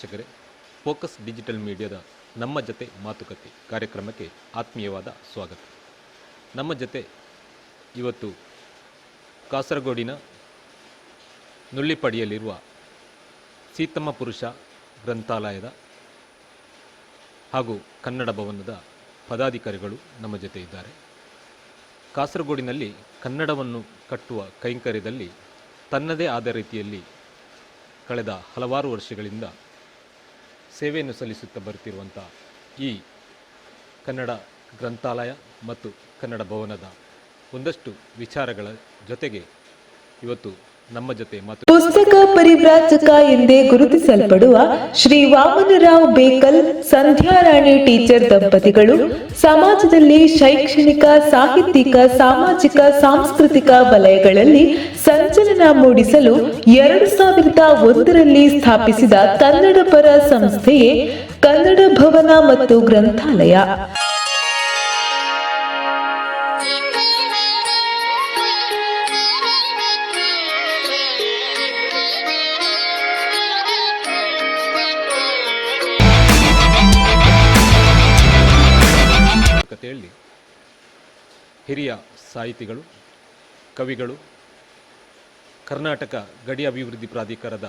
ವೀಕ್ಷಕರೇ, focus digital ಮೀಡಿಯಾದ ನಮ್ಮ ಜೊತೆ ಮಾತುಕತೆ ಕಾರ್ಯಕ್ರಮಕ್ಕೆ ಆತ್ಮೀಯವಾದ ಸ್ವಾಗತ. ನಮ್ಮ ಜೊತೆ ಇವತ್ತು ಕಾಸರಗೋಡಿನ ನುಳ್ಳಿಪಡಿಯಲ್ಲಿರುವ ಸೀತಮ್ಮ ಪುರುಷ ಗ್ರಂಥಾಲಯದ ಹಾಗೂ ಕನ್ನಡ ಭವನದ ಪದಾಧಿಕಾರಿಗಳು ನಮ್ಮ ಜೊತೆ ಇದ್ದಾರೆ. ಕಾಸರಗೋಡಿನಲ್ಲಿ ಕನ್ನಡವನ್ನು ಕಟ್ಟುವ ಕೈಂಕರ್ಯದಲ್ಲಿ ತನ್ನದೇ ಆದ ರೀತಿಯಲ್ಲಿ ಕಳೆದ ಹಲವಾರು ವರ್ಷಗಳಿಂದ ಸೇವೆಯನ್ನು ಸಲ್ಲಿಸುತ್ತಾ ಬರ್ತಿರುವಂಥ ಈ ಕನ್ನಡ ಗ್ರಂಥಾಲಯ ಮತ್ತು ಕನ್ನಡ ಭವನದ ಒಂದಷ್ಟು ವಿಚಾರಗಳ ಜೊತೆಗೆ ಇವತ್ತು ನಮ್ಮ ಜೊತೆ ಮಾತು ಪುಸ್ತಕ ಪರಿವ್ರಾಜಕ ಎಂದೇ ಗುರುತಿಸಲ್ಪಡುವ ಶ್ರೀ ವಾಮನರಾವ್ ಬೇಕಲ್, ಸಂಧ್ಯಾರಾಣಿ ಟೀಚರ್ ದಂಪತಿಗಳು, ಸಮಾಜದಲ್ಲಿ ಶೈಕ್ಷಣಿಕ, ಸಾಹಿತ್ಯಿಕ, ಸಾಮಾಜಿಕ, ಸಾಂಸ್ಕೃತಿಕ ವಲಯಗಳಲ್ಲಿ ಸಂಚಲನ ಮೂಡಿಸಲು ಎರಡು ಸಾವಿರದ ಒಂದರಲ್ಲಿ ಸ್ಥಾಪಿಸಿದ ಕನ್ನಡ ಪರ ಸಂಸ್ಥೆಯೇ ಕನ್ನಡ ಭವನ ಮತ್ತು ಗ್ರಂಥಾಲಯ. ಕಥೆಯಲ್ಲಿ ಹಿರಿಯ ಸಾಹಿತಿಗಳು, ಕವಿಗಳು, ಕರ್ನಾಟಕ ಗಡಿ ಅಭಿವೃದ್ಧಿ ಪ್ರಾಧಿಕಾರದ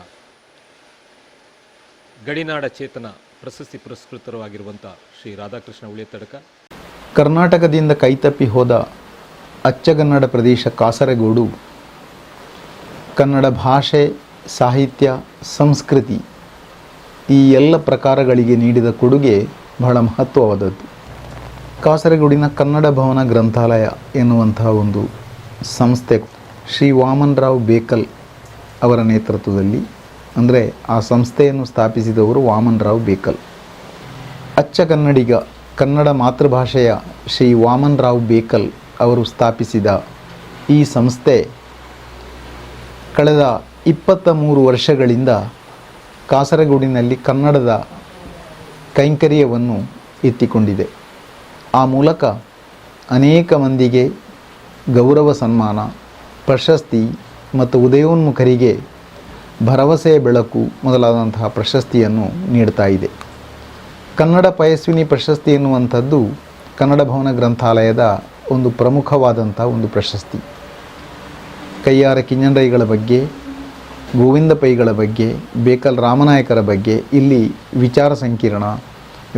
ಗಡಿನಾಡ ಚೇತನ ಪ್ರಶಸ್ತಿ ಪುರಸ್ಕೃತರು ಆಗಿರುವಂಥ ಶ್ರೀ ರಾಧಾಕೃಷ್ಣ ಉಳಿಯತಡಕ ಕರ್ನಾಟಕದಿಂದ ಕೈತಪ್ಪಿ ಹೋದ ಅಚ್ಚಗನ್ನಡ ಪ್ರದೇಶ ಕಾಸರಗೋಡು, ಕನ್ನಡ ಭಾಷೆ, ಸಾಹಿತ್ಯ, ಸಂಸ್ಕೃತಿ ಈ ಎಲ್ಲ ಪ್ರಕಾರಗಳಿಗೆ ನೀಡಿದ ಕೊಡುಗೆ ಬಹಳ ಮಹತ್ವವಾದದ್ದು. ಕಾಸರಗೋಡಿನ ಕನ್ನಡ ಭವನ ಗ್ರಂಥಾಲಯ ಎನ್ನುವಂತಹ ಒಂದು ಸಂಸ್ಥೆ ಶ್ರೀ ವಾಮನರಾವ್ ಬೇಕಲ್ ಅವರ ನೇತೃತ್ವದಲ್ಲಿ, ಅಂದರೆ ಆ ಸಂಸ್ಥೆಯನ್ನು ಸ್ಥಾಪಿಸಿದವರು ವಾಮನರಾವ್ ಬೇಕಲ್. ಅಚ್ಚ ಕನ್ನಡಿಗ, ಕನ್ನಡ ಮಾತೃಭಾಷೆಯ ಶ್ರೀ ವಾಮನರಾವ್ ಬೇಕಲ್ ಅವರು ಸ್ಥಾಪಿಸಿದ ಈ ಸಂಸ್ಥೆ ಕಳೆದ ಇಪ್ಪತ್ತ ಮೂರು ವರ್ಷಗಳಿಂದ ಕಾಸರಗೋಡಿನಲ್ಲಿ ಕನ್ನಡದ ಕೈಂಕರ್ಯವನ್ನು ಎತ್ತಿಕೊಂಡಿದೆ. ಆ ಮೂಲಕ ಅನೇಕ ಮಂದಿಗೆ ಗೌರವ ಸನ್ಮಾನ, ಪ್ರಶಸ್ತಿ ಮತ್ತು ಉದಯೋನ್ಮುಖರಿಗೆ ಭರವಸೆಯ ಬೆಳಕು ಮೊದಲಾದಂತಹ ಪ್ರಶಸ್ತಿಯನ್ನು ನೀಡ್ತಾ ಇದೆ. ಕನ್ನಡ ಪಯಸ್ವಿನಿ ಪ್ರಶಸ್ತಿ ಎನ್ನುವಂಥದ್ದು ಕನ್ನಡ ಭವನ ಗ್ರಂಥಾಲಯದ ಒಂದು ಪ್ರಮುಖವಾದಂಥ ಒಂದು ಪ್ರಶಸ್ತಿ. ಕೈಯಾರ ಕಿಂಜಂಡೈಗಳ ಬಗ್ಗೆ, ಗೋವಿಂದ ಪೈಗಳ ಬಗ್ಗೆ, ಬೇಕಲ್ ರಾಮನಾಯಕರ ಬಗ್ಗೆ ಇಲ್ಲಿ ವಿಚಾರ ಸಂಕಿರಣ,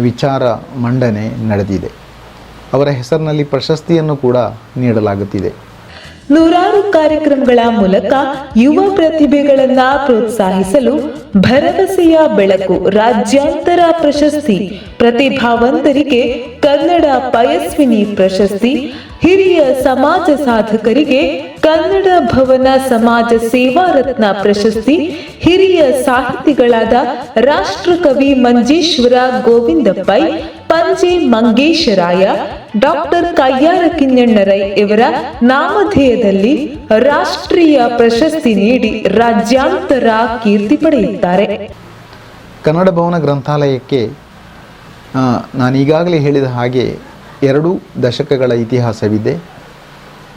ವಿಚಾರ ಮಂಡನೆ ನಡೆದಿದೆ. ಅವರ ಹೆಸರಿನಲ್ಲಿ ಪ್ರಶಸ್ತಿಯನ್ನು ಕೂಡ ನೀಡಲಾಗುತ್ತಿದೆ. ನೂರಾರು ಕಾರ್ಯಕ್ರಮಗಳ ಮೂಲಕ ಯುವ ಪ್ರತಿಭೆಗಳನ್ನ ಪ್ರೋತ್ಸಾಹಿಸಲು ಭರವಸೆಯ ಬೆಳಕು, ರಾಜ್ಯಾಂತರ ಪ್ರಶಸ್ತಿ ಪ್ರತಿಭಾವಂತರಿಗೆ ಕನ್ನಡ ಪಯಸ್ವಿನಿ ಪ್ರಶಸ್ತಿ, ಹಿರಿಯ ಸಮಾಜ ಸಾಧಕರಿಗೆ ಕನ್ನಡ ಭವನ ಸಮಾಜ ಸೇವಾ ರತ್ನ ಪ್ರಶಸ್ತಿ, ಹಿರಿಯ ಸಾಹಿತಿಗಳಾದ ರಾಷ್ಟ್ರಕವಿ ಮಂಜೇಶ್ವರ ಗೋವಿಂದ ಪಂಜೆ ಮಂಗೇಶರಾಯ, ಡಾಕ್ಟರ್ ಕಯ್ಯಾರ ಕಿಂಜಣ್ಣರೈ ಇವರ ನಾಮಧೇಯದಲ್ಲಿ ರಾಷ್ಟ್ರೀಯ ಪ್ರಶಸ್ತಿ ನೀಡಿ ರಾಜ್ಯಾಂತರ ಕೀರ್ತಿ ಪಡೆಯುತ್ತಾರೆ. ಕನ್ನಡ ಭವನ ಗ್ರಂಥಾಲಯಕ್ಕೆ ನಾನು ಈಗಾಗಲೇ ಹೇಳಿದ ಹಾಗೆ ಎರಡು ದಶಕಗಳ ಇತಿಹಾಸವಿದೆ.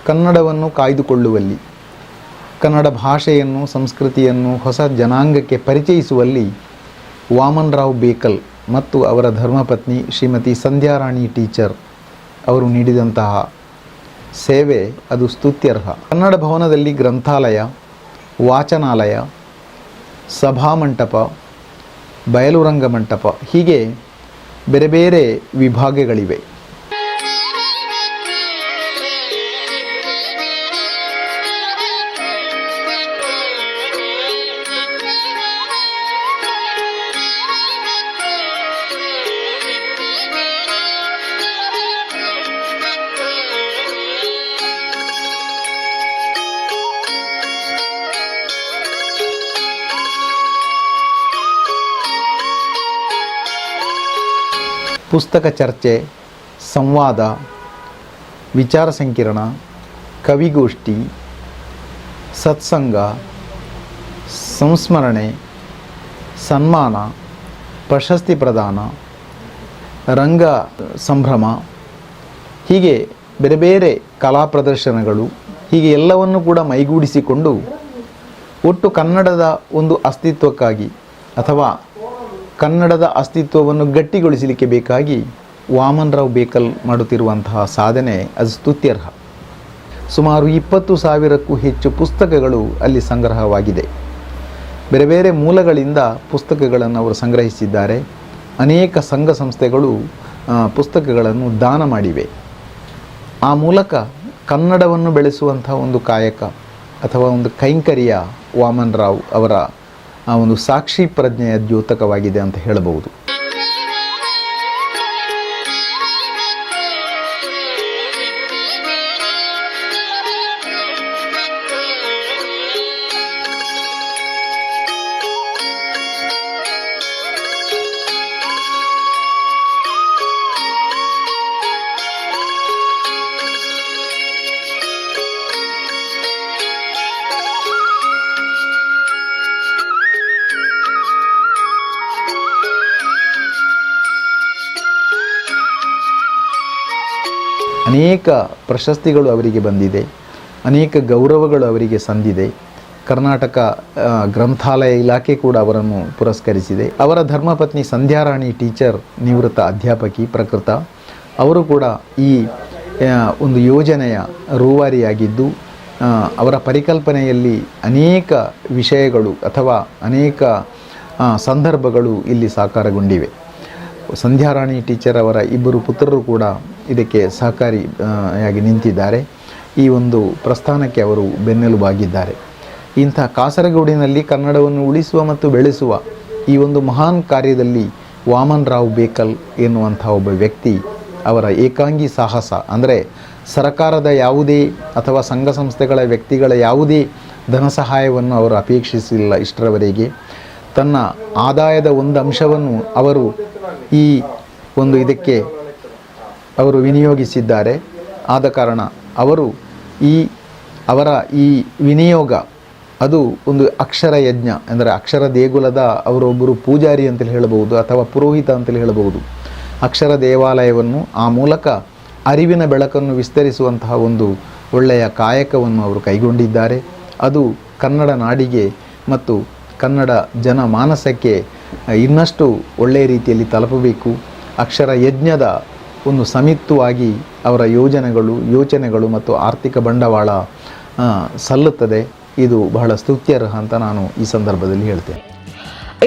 ಕನ್ನಡವನ್ನು ಕಾಯ್ದುಕೊಳ್ಳುವಲ್ಲಿ, ಕನ್ನಡ ಭಾಷೆಯನ್ನು, ಸಂಸ್ಕೃತಿಯನ್ನು ಹೊಸ ಜನಾಂಗಕ್ಕೆ ಪರಿಚಯಿಸುವಲ್ಲಿ ವಾಮನರಾವ್ ಬೇಕಲ್ ಮತ್ತು ಅವರ ಧರ್ಮಪತ್ನಿ ಶ್ರೀಮತಿ ಸಂಧ್ಯಾರಾಣಿ ಟೀಚರ್ ಅವರು ನೀಡಿದಂತಹ ಸೇವೆ ಅದು ಸ್ತುತ್ಯರ್ಹ. ಕನ್ನಡ ಭವನದಲ್ಲಿ ಗ್ರಂಥಾಲಯ, ವಾಚನಾಲಯ ಸಭಾಮಂಟಪ ಬಯಲುರಂಗ ಮಂಟಪ ಹೀಗೆ ಬೇರೆ ಬೇರೆ ವಿಭಾಗಗಳಿವೆ. ಪುಸ್ತಕ ಚರ್ಚೆ, ಸಂವಾದ, ವಿಚಾರ ಸಂಕಿರಣ, ಕವಿಗೋಷ್ಠಿ, ಸತ್ಸಂಗ, ಸಂಸ್ಮರಣೆ, ಸನ್ಮಾನ, ಪ್ರಶಸ್ತಿ ಪ್ರದಾನ, ರಂಗ ಸಂಭ್ರಮ, ಹೀಗೆ ಬೇರೆ ಬೇರೆ ಕಲಾ ಪ್ರದರ್ಶನಗಳು, ಹೀಗೆ ಎಲ್ಲವನ್ನು ಕೂಡ ಮೈಗೂಡಿಸಿಕೊಂಡು ಒಟ್ಟು ಕನ್ನಡದ ಒಂದು ಅಸ್ತಿತ್ವಕ್ಕಾಗಿ ಅಥವಾ ಕನ್ನಡದ ಅಸ್ತಿತ್ವವನ್ನು ಗಟ್ಟಿಗೊಳಿಸಲಿಕ್ಕೆ ಬೇಕಾಗಿ ವಾಮನರಾವ್ ಬೇಕಲ್ ಮಾಡುತ್ತಿರುವಂತಹ ಸಾಧನೆ ಅದು ಸ್ತುತ್ಯರ್ಹ. ಸುಮಾರು ಇಪ್ಪತ್ತು ಸಾವಿರಕ್ಕೂ ಹೆಚ್ಚು ಪುಸ್ತಕಗಳು ಅಲ್ಲಿ ಸಂಗ್ರಹವಾಗಿದೆ. ಬೇರೆ ಬೇರೆ ಮೂಲಗಳಿಂದ ಪುಸ್ತಕಗಳನ್ನು ಅವರು ಸಂಗ್ರಹಿಸಿದ್ದಾರೆ. ಅನೇಕ ಸಂಘ ಸಂಸ್ಥೆಗಳು ಪುಸ್ತಕಗಳನ್ನು ದಾನ ಮಾಡಿವೆ. ಆ ಮೂಲಕ ಕನ್ನಡವನ್ನು ಬೆಳೆಸುವಂಥ ಒಂದು ಕಾಯಕ ಅಥವಾ ಒಂದು ಕೈಂಕರ್ಯ ವಾಮನ್ ರಾವ್ ಅವರ ಆ ಒಂದು ಸಾಕ್ಷಿ ಪ್ರಜ್ಞೆಯ ದ್ಯೋತಕವಾಗಿದೆ ಅಂತ ಹೇಳಬಹುದು. ಅನೇಕ ಪ್ರಶಸ್ತಿಗಳು ಅವರಿಗೆ ಬಂದಿದೆ. ಅನೇಕ ಗೌರವಗಳು ಅವರಿಗೆ ಸಂದಿದೆ. ಕರ್ನಾಟಕ ಗ್ರಂಥಾಲಯ ಇಲಾಖೆ ಕೂಡ ಅವರನ್ನು ಪುರಸ್ಕರಿಸಿದೆ. ಅವರ ಧರ್ಮಪತ್ನಿ ಸಂಧ್ಯಾರಾಣಿ ಟೀಚರ್ ನಿವೃತ್ತ ಅಧ್ಯಾಪಕಿ ಪ್ರಕೃತ, ಅವರು ಕೂಡ ಈ ಒಂದು ಯೋಜನೆಯ ರೂವಾರಿಯಾಗಿದ್ದು ಅವರ ಪರಿಕಲ್ಪನೆಯಲ್ಲಿ ಅನೇಕ ವಿಷಯಗಳು ಅಥವಾ ಅನೇಕ ಸಂದರ್ಭಗಳು ಇಲ್ಲಿ ಸಾಕಾರಗೊಂಡಿವೆ. ಸಂಧ್ಯಾರಾಣಿ ಟೀಚರ್ ಅವರ ಇಬ್ಬರು ಪುತ್ರರು ಕೂಡ ಇದಕ್ಕೆ ಸಹಕಾರಿಯಾಗಿ ಯಾಗಿ ನಿಂತಿದ್ದಾರೆ. ಈ ಒಂದು ಪ್ರಸ್ಥಾನಕ್ಕೆ ಅವರು ಬೆನ್ನೆಲುಬಾಗಿದ್ದಾರೆ. ಇಂಥ ಕಾಸರಗೋಡಿನಲ್ಲಿ ಕನ್ನಡವನ್ನು ಉಳಿಸುವ ಮತ್ತು ಬೆಳೆಸುವ ಈ ಒಂದು ಮಹಾನ್ ಕಾರ್ಯದಲ್ಲಿ ವಾಮನ್ ರಾವ್ ಬೇಕಲ್ ಎನ್ನುವಂಥ ಒಬ್ಬ ವ್ಯಕ್ತಿ ಅವರ ಏಕಾಂಗಿ ಸಾಹಸ. ಅಂದರೆ ಸರಕಾರದ ಯಾವುದೇ ಅಥವಾ ಸಂಘ ಸಂಸ್ಥೆಗಳ ವ್ಯಕ್ತಿಗಳ ಯಾವುದೇ ಧನ ಸಹಾಯವನ್ನು ಅವರು ಅಪೇಕ್ಷಿಸಿಲ್ಲ ಇಷ್ಟರವರೆಗೆ. ತನ್ನ ಆದಾಯದ ಒಂದು ಅಂಶವನ್ನು ಅವರು ಈ ಒಂದು ಇದಕ್ಕೆ ಅವರು ವಿನಿಯೋಗಿಸಿದ್ದಾರೆ. ಆದ ಕಾರಣ ಅವರು ಈ ಅವರ ಈ ವಿನಿಯೋಗ ಅದು ಒಂದು ಅಕ್ಷರ ಯಜ್ಞ ಅಂದರೆ ಅಕ್ಷರ ದೇಗುಲದ ಅವರೊಬ್ಬರು ಪೂಜಾರಿ ಅಂತೇಳಿ ಹೇಳಬಹುದು ಅಥವಾ ಪುರೋಹಿತ ಅಂತೇಳಿ ಹೇಳಬಹುದು. ಅಕ್ಷರ ದೇವಾಲಯವನ್ನು ಆ ಮೂಲಕ ಅರಿವಿನ ಬೆಳಕನ್ನು ವಿಸ್ತರಿಸುವಂತಹ ಒಂದು ಒಳ್ಳೆಯ ಕಾಯಕವನ್ನು ಅವರು ಕೈಗೊಂಡಿದ್ದಾರೆ. ಅದು ಕನ್ನಡ ನಾಡಿಗೆ ಮತ್ತು ಕನ್ನಡ ಜನ ಮಾನಸಕ್ಕೆ ಇನ್ನಷ್ಟು ಒಳ್ಳೆಯ ರೀತಿಯಲ್ಲಿ ತಲುಪಬೇಕು. ಅಕ್ಷರ ಯಜ್ಞದ ಒಂದು ಸಮಿತ್ತುವಾಗಿ ಅವರ ಯೋಜನೆಗಳು, ಯೋಚನೆಗಳು ಮತ್ತು ಆರ್ಥಿಕ ಬಂಡವಾಳ ಸಲ್ಲುತ್ತದೆ. ಇದು ಬಹಳ ಸ್ತುತ್ಯರ್ಹ ಅಂತ ನಾನು ಈ ಸಂದರ್ಭದಲ್ಲಿ ಹೇಳ್ತೇನೆ.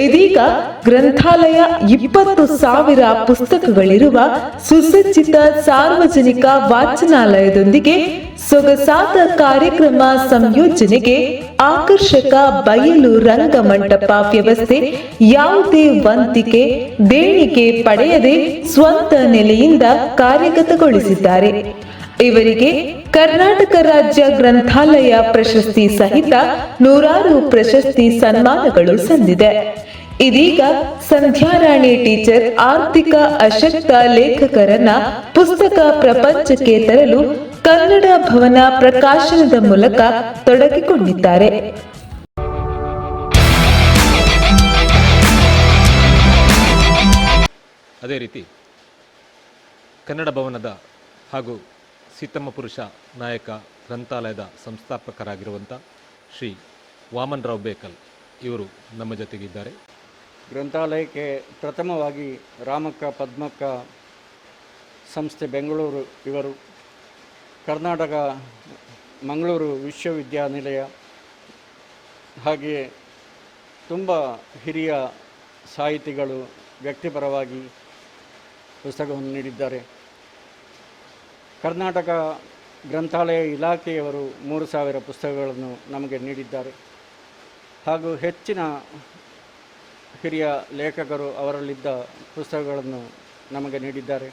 ಇದೀಗ ಗ್ರಂಥಾಲಯ ಇಪ್ಪತ್ತು ಸಾವಿರ ಪುಸ್ತಕಗಳಿರುವ ಸುಸಜ್ಜಿತ ಸಾರ್ವಜನಿಕ ವಾಚನಾಲಯದೊಂದಿಗೆ ಸೊಗಸಾದ ಕಾರ್ಯಕ್ರಮ ಸಂಯೋಜನೆಗೆ ಆಕರ್ಷಕ ಬಯಲು ರಂಗಮಂಟಪ ವ್ಯವಸ್ಥೆ, ಯಾವುದೇ ವಂತಿಕೆ, ದೇಣಿಗೆ ಪಡೆಯದೆ ಸ್ವಂತ ನೆಲೆಯಿಂದ ಕಾರ್ಯಗತಗೊಳಿಸಿದ್ದಾರೆ. ಇವರಿಗೆ ಕರ್ನಾಟಕ ರಾಜ್ಯ ಗ್ರಂಥಾಲಯ ಪ್ರಶಸ್ತಿ ಸಹಿತ ನೂರಾರು ಪ್ರಶಸ್ತಿ ಸನ್ಮಾನಗಳು ಸಂದಿದೆ. ಇದೀಗ ಸಂಧ್ಯಾರಾಣಿ ಟೀಚರ್ ಆರ್ಥಿಕ ಅಶಕ್ತ ಲೇಖಕರನ್ನ ಪುಸ್ತಕ ಪ್ರಪಂಚಕ್ಕೆ ತರಲು ಕನ್ನಡ ಭವನ ಪ್ರಕಾಶನದ ಮೂಲಕ ತೊಡಗಿಕೊಂಡಿದ್ದಾರೆ. ಅದೇ ರೀತಿ ಕನ್ನಡ ಭವನದ ಹಾಗೂ ಸೀತಮ್ಮ ಪುರುಷ ನಾಯಕ ಗ್ರಂಥಾಲಯದ ಸಂಸ್ಥಾಪಕರಾಗಿರುವಂಥ ಶ್ರೀ ವಾಮನ್ ರಾವ್ ಬೇಕಲ್ ಇವರು ನಮ್ಮ ಜೊತೆಗಿದ್ದಾರೆ. ಗ್ರಂಥಾಲಯಕ್ಕೆ ಪ್ರಥಮವಾಗಿ ರಾಮಕ್ಕ, ಪದ್ಮಕ್ಕ ಸಂಸ್ಥೆ ಬೆಂಗಳೂರು, ಇವರು ಕರ್ನಾಟಕ, ಮಂಗಳೂರು ವಿಶ್ವವಿದ್ಯಾನಿಲಯ ಹಾಗೆಯೇ ತುಂಬ ಹಿರಿಯ ಸಾಹಿತಿಗಳು ವ್ಯಕ್ತಿಪರವಾಗಿ ಪುಸ್ತಕವನ್ನು ನೀಡಿದ್ದಾರೆ. ಕರ್ನಾಟಕ ಗ್ರಂಥಾಲಯ ಇಲಾಖೆಯವರು ಮೂರು ಸಾವಿರ ಪುಸ್ತಕಗಳನ್ನು ನಮಗೆ ನೀಡಿದ್ದಾರೆ. ಹಾಗೂ ಹೆಚ್ಚಿನ ಹಿರಿಯ ಲೇಖಕರು ಅವರಲ್ಲಿದ್ದ ಪುಸ್ತಕಗಳನ್ನು ನಮಗೆ ನೀಡಿದ್ದಾರೆ.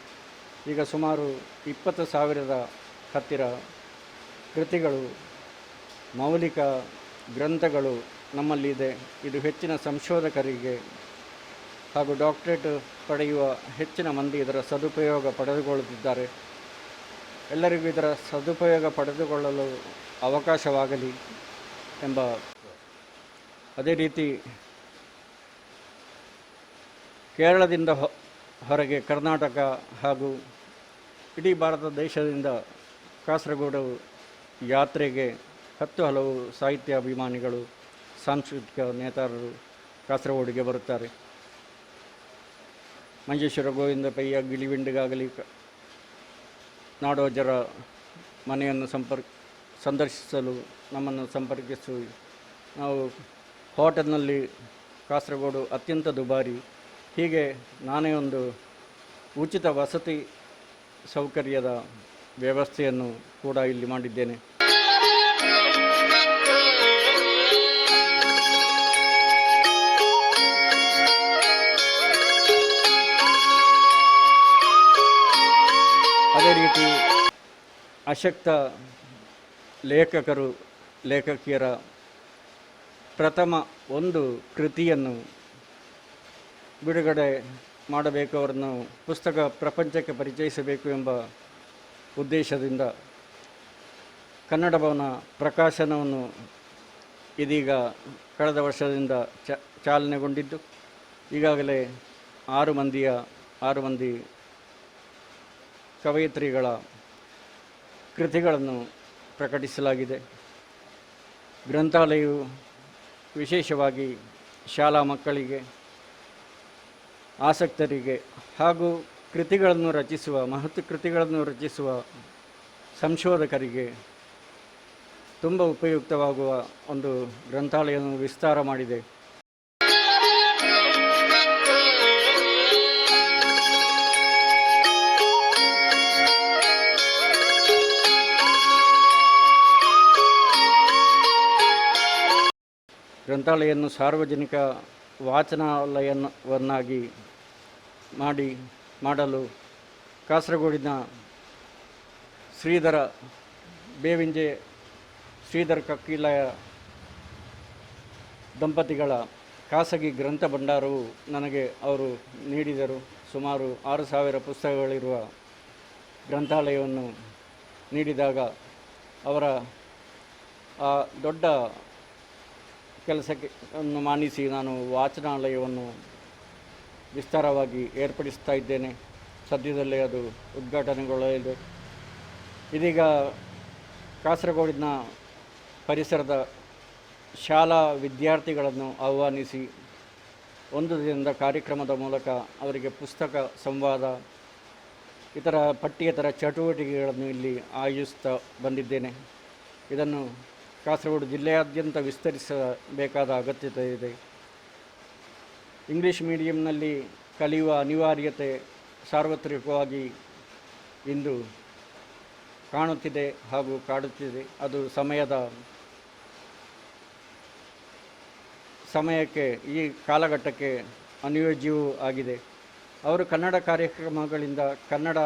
ಈಗ ಸುಮಾರು ಇಪ್ಪತ್ತು ಸಾವಿರದ ಹತ್ತಿರ ಕೃತಿಗಳು, ಮೌಲಿಕ ಗ್ರಂಥಗಳು ನಮ್ಮಲ್ಲಿದೆ. ಇದು ಹೆಚ್ಚಿನ ಸಂಶೋಧಕರಿಗೆ ಹಾಗೂ ಡಾಕ್ಟರೇಟ್ ಪಡೆಯುವ ಹೆಚ್ಚಿನ ಮಂದಿ ಇದರ ಸದುಪಯೋಗ ಪಡೆದುಕೊಳ್ಳುತ್ತಿದ್ದಾರೆ. ಎಲ್ಲರಿಗೂ ಇದರ ಸದುಪಯೋಗ ಪಡೆದುಕೊಳ್ಳಲು ಅವಕಾಶವಾಗಲಿ ಎಂಬ ಅದೇ ರೀತಿ ಕೇರಳದಿಂದ ಹೊರಗೆ ಕರ್ನಾಟಕ ಹಾಗೂ ಇಡೀ ಭಾರತ ದೇಶದಿಂದ ಕಾಸರಗೋಡು ಯಾತ್ರೆಗೆ ಹತ್ತು ಹಲವು ಸಾಹಿತ್ಯ ಅಭಿಮಾನಿಗಳು, ಸಾಂಸ್ಕೃತಿಕ ನೇತಾರರು ಕಾಸರಗೋಡಿಗೆ ಬರುತ್ತಾರೆ. ಮಂಜೇಶ್ವರ ಗೋವಿಂದ ಪಯ್ಯ ಗಿಳಿವಿಂಡಿಗಾಗಲಿ ನಾಡೋಜರ ಮನೆಯನ್ನು ಸಂಪರ್ಕ ಸಂದರ್ಶಿಸಲು ನಮ್ಮನ್ನು ಸಂಪರ್ಕಿಸಿ. ನಾವು ಹೋಟೆಲ್ನಲ್ಲಿ ಕಾಸರಗೋಡು ಅತ್ಯಂತ ದುಬಾರಿ ಹೀಗೆ ನಾನೇ ಒಂದು ಉಚಿತ ವಸತಿ ಸೌಕರ್ಯದ ವ್ಯವಸ್ಥೆಯನ್ನು ಕೂಡ ಇಲ್ಲಿ ಮಾಡಿದ್ದೇನೆ. ಅದೇ ರೀತಿ ಅಶಕ್ತ ಲೇಖಕರು, ಲೇಖಕಿಯರ ಪ್ರಥಮ ಒಂದು ಕೃತಿಯನ್ನು ಬಿಡುಗಡೆ ಮಾಡಬೇಕು ಅವರನ್ನು ಪುಸ್ತಕ ಪ್ರಪಂಚಕ್ಕೆ ಪರಿಚಯಿಸಬೇಕು ಎಂಬ ಉದ್ದೇಶದಿಂದ ಕನ್ನಡ ಭವನ ಪ್ರಕಾಶನವನ್ನು ಇದೀಗ ಕಳೆದ ವರ್ಷದಿಂದ ಚಾಲನೆಗೊಂಡಿದ್ದು. ಈಗಾಗಲೇ ಆರು ಮಂದಿಯ, ಆರು ಮಂದಿ ಕವಯಿತ್ರಿಗಳ ಕೃತಿಗಳನ್ನು ಪ್ರಕಟಿಸಲಾಗಿದೆ. ಗ್ರಂಥಾಲಯವು ವಿಶೇಷವಾಗಿ ಶಾಲಾ ಮಕ್ಕಳಿಗೆ ಆಸಕ್ತರಿಗೆ ಹಾಗೂ ಕೃತಿಗಳನ್ನು ರಚಿಸುವ, ಮಹತ್ ಕೃತಿಗಳನ್ನು ರಚಿಸುವ ಸಂಶೋಧಕರಿಗೆ ತುಂಬ ಉಪಯುಕ್ತವಾಗುವ ಒಂದು ಗ್ರಂಥಾಲಯವನ್ನು ವಿಸ್ತಾರ ಮಾಡಿದೆ. ಗ್ರಂಥಾಲಯವನ್ನು ಸಾರ್ವಜನಿಕ ವಾಚನಾಲಯವನ್ನಾಗಿ ಮಾಡಿ, ಮಾಡಲು ಕಾಸರಗೋಡಿನ ಶ್ರೀಧರ ಬೇವಿಂಜೆ, ಶ್ರೀಧರ ಕಕ್ಕಿಲಯ ದಂಪತಿಗಳ ಖಾಸಗಿ ಗ್ರಂಥ ಭಂಡಾರವು ನನಗೆ ಅವರು ನೀಡಿದರು. ಸುಮಾರು ಆರು ಸಾವಿರ ಪುಸ್ತಕಗಳಿರುವ ಗ್ರಂಥಾಲಯವನ್ನು ನೀಡಿದಾಗ ಅವರ ಆ ದೊಡ್ಡ ಕೆಲಸಕ್ಕೆ ಮಾನಿಸಿ ನಾನು ವಾಚನಾಲಯವನ್ನು ವಿಸ್ತಾರವಾಗಿ ಏರ್ಪಡಿಸ್ತಾ ಇದ್ದೇನೆ. ಸದ್ಯದಲ್ಲೇ ಅದು ಉದ್ಘಾಟನೆಗೊಳ್ಳಲಿದೆ. ಇದೀಗ ಕಾಸರಗೋಡಿನ ಪರಿಸರದ ಶಾಲಾ ವಿದ್ಯಾರ್ಥಿಗಳನ್ನು ಆಹ್ವಾನಿಸಿ ಒಂದು ದಿನದ ಕಾರ್ಯಕ್ರಮದ ಮೂಲಕ ಅವರಿಗೆ ಪುಸ್ತಕ, ಸಂವಾದ, ಇತರ ಪಠ್ಯೇತರ ಚಟುವಟಿಕೆಗಳನ್ನು ಇಲ್ಲಿ ಆಯೋಜಿಸ್ತಾ ಬಂದಿದ್ದೇನೆ. ಇದನ್ನು ಕಾಸರಗೋಡು ಜಿಲ್ಲೆಯಾದ್ಯಂತ ವಿಸ್ತರಿಸಬೇಕಾದ ಅಗತ್ಯತೆ ಇದೆ. ಇಂಗ್ಲೀಷ್ ಮೀಡಿಯಂನಲ್ಲಿ ಕಲಿಯುವ ಅನಿವಾರ್ಯತೆ ಸಾರ್ವತ್ರಿಕವಾಗಿ ಇಂದು ಕಾಣುತ್ತಿದೆ ಹಾಗೂ ಕಾಡುತ್ತಿದೆ. ಅದು ಸಮಯದ ಸಮಯಕ್ಕೆ, ಈ ಕಾಲಘಟ್ಟಕ್ಕೆ ಅನುಯೋಜ್ಯವೂ ಆಗಿದೆ. ಅವರು ಕನ್ನಡ ಕಾರ್ಯಕ್ರಮಗಳಿಂದ, ಕನ್ನಡ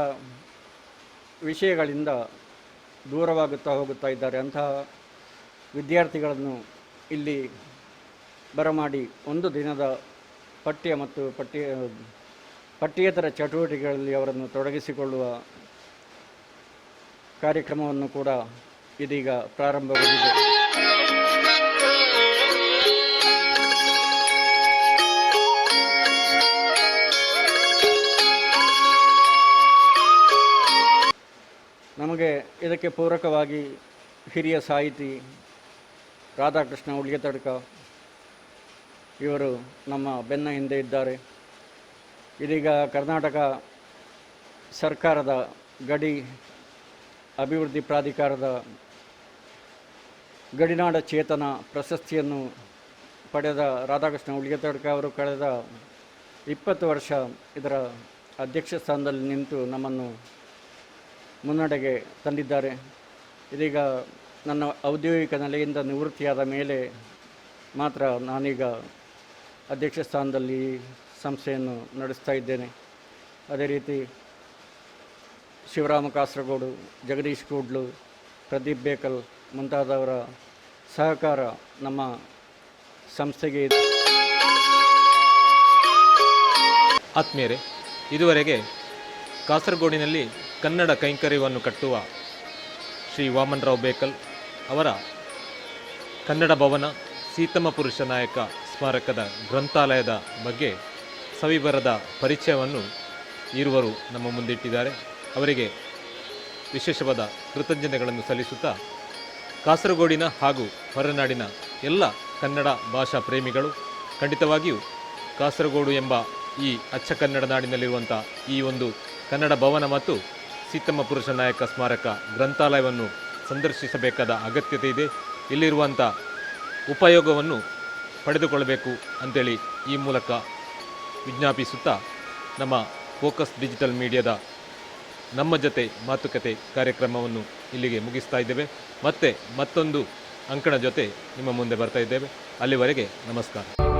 ವಿಷಯಗಳಿಂದ ದೂರವಾಗುತ್ತಾ ಹೋಗುತ್ತಾ ಇದ್ದಾರೆ. ಅಂತಹ ವಿದ್ಯಾರ್ಥಿಗಳನ್ನು ಇಲ್ಲಿ ಬರಮಾಡಿ ಒಂದು ದಿನದ ಪಠ್ಯ ಮತ್ತು ಪಠ್ಯ, ಪಠ್ಯೇತರ ಚಟುವಟಿಕೆಗಳಲ್ಲಿ ಅವರನ್ನು ತೊಡಗಿಸಿಕೊಳ್ಳುವ ಕಾರ್ಯಕ್ರಮವನ್ನು ಕೂಡ ಇದೀಗ ಪ್ರಾರಂಭಗೊಂಡಿದೆ. ನಮಗೆ ಇದಕ್ಕೆ ಪೂರಕವಾಗಿ ಹಿರಿಯ ಸಾಹಿತಿ ರಾಧಾಕೃಷ್ಣ ಉಳಿಯತಡ್ಕ ಇವರು ನಮ್ಮ ಬೆನ್ನ ಹಿಂದೆ ಇದ್ದಾರೆ. ಇದೀಗ ಕರ್ನಾಟಕ ಸರ್ಕಾರದ ಗಡಿ ಅಭಿವೃದ್ಧಿ ಪ್ರಾಧಿಕಾರದ ಗಡಿನಾಡ ಚೇತನ ಪ್ರಶಸ್ತಿಯನ್ನು ಪಡೆದ ರಾಧಾಕೃಷ್ಣ ಉಳಿಯತಡ್ಕ ಅವರು ಕಳೆದ ಇಪ್ಪತ್ತು ವರ್ಷ ಇದರ ಅಧ್ಯಕ್ಷ ಸ್ಥಾನದಲ್ಲಿ ನಿಂತು ನಮ್ಮನ್ನು ಮುನ್ನಡೆಗೆ ತಂದಿದ್ದಾರೆ. ಇದೀಗ ನನ್ನ ಔದ್ಯೋಗಿಕ ನೆಲೆಯಿಂದ ನಿವೃತ್ತಿಯಾದ ಮೇಲೆ ಮಾತ್ರ ನಾನೀಗ ಅಧ್ಯಕ್ಷ ಸ್ಥಾನದಲ್ಲಿ ಸಂಸ್ಥೆಯನ್ನು ನಡೆಸ್ತಾ ಇದ್ದೇನೆ. ಅದೇ ರೀತಿ ಶಿವರಾಮ ಕಾಸರಗೋಡು, ಜಗದೀಶ್ ಕೂಡ್ಲು, ಪ್ರದೀಪ್ ಬೇಕಲ್ ಮುಂತಾದವರ ಸಹಕಾರ ನಮ್ಮ ಸಂಸ್ಥೆಗೆ ಇದೆ. ಆತ್ಮೀಯರೇ, ಇದುವರೆಗೆ ಕಾಸರಗೋಡಿನಲ್ಲಿ ಕನ್ನಡ ಕೈಂಕರ್ಯವನ್ನು ಕಟ್ಟುವ ಶ್ರೀ ವಾಮನರಾವ್ ಬೇಕಲ್ ಅವರ ಕನ್ನಡ ಭವನ ಸೀತಮ್ಮ ಪುರುಷ ನಾಯಕ ಸ್ಮಾರಕದ ಗ್ರಂಥಾಲಯದ ಬಗ್ಗೆ ಸವಿಬರದ ಪರಿಚಯವನ್ನು ಇರುವರು ನಮ್ಮ ಮುಂದಿಟ್ಟಿದ್ದಾರೆ. ಅವರಿಗೆ ವಿಶೇಷವಾದ ಕೃತಜ್ಞತೆಗಳನ್ನು ಸಲ್ಲಿಸುತ್ತಾ ಕಾಸರಗೋಡಿನ ಹಾಗೂ ಹೊರನಾಡಿನ ಎಲ್ಲ ಕನ್ನಡ ಭಾಷಾ ಪ್ರೇಮಿಗಳು, ಖಂಡಿತವಾಗಿಯೂ ಕಾಸರಗೋಡು ಎಂಬ ಈ ಅಚ್ಚ ಕನ್ನಡ ನಾಡಿನಲ್ಲಿರುವಂಥ ಈ ಒಂದು ಕನ್ನಡ ಭವನ ಮತ್ತು ಸೀತಮ್ಮ ಪುರುಷ ನಾಯಕ ಸ್ಮಾರಕ ಗ್ರಂಥಾಲಯವನ್ನು ಸಂದರ್ಶಿಸಬೇಕಾದ ಅಗತ್ಯತೆ ಇದೆ. ಇಲ್ಲಿರುವಂಥ ಉಪಯೋಗವನ್ನು ಪಡೆದುಕೊಳ್ಳಬೇಕು ಅಂತೇಳಿ ಈ ಮೂಲಕ ವಿಜ್ಞಾಪಿಸುತ್ತಾ ನಮ್ಮ ಫೋಕಸ್ ಡಿಜಿಟಲ್ ಮೀಡಿಯಾದ ನಮ್ಮ ಜೊತೆ ಮಾತುಕತೆ ಕಾರ್ಯಕ್ರಮವನ್ನು ಇಲ್ಲಿಗೆ ಮುಗಿಸ್ತಾ ಇದ್ದೇವೆ. ಮತ್ತೆ ಮತ್ತೊಂದು ಅಂಕಣ ಜೊತೆ ನಿಮ್ಮ ಮುಂದೆ ಬರ್ತಾ ಇದ್ದೇವೆ. ಅಲ್ಲಿವರೆಗೆ ನಮಸ್ಕಾರ.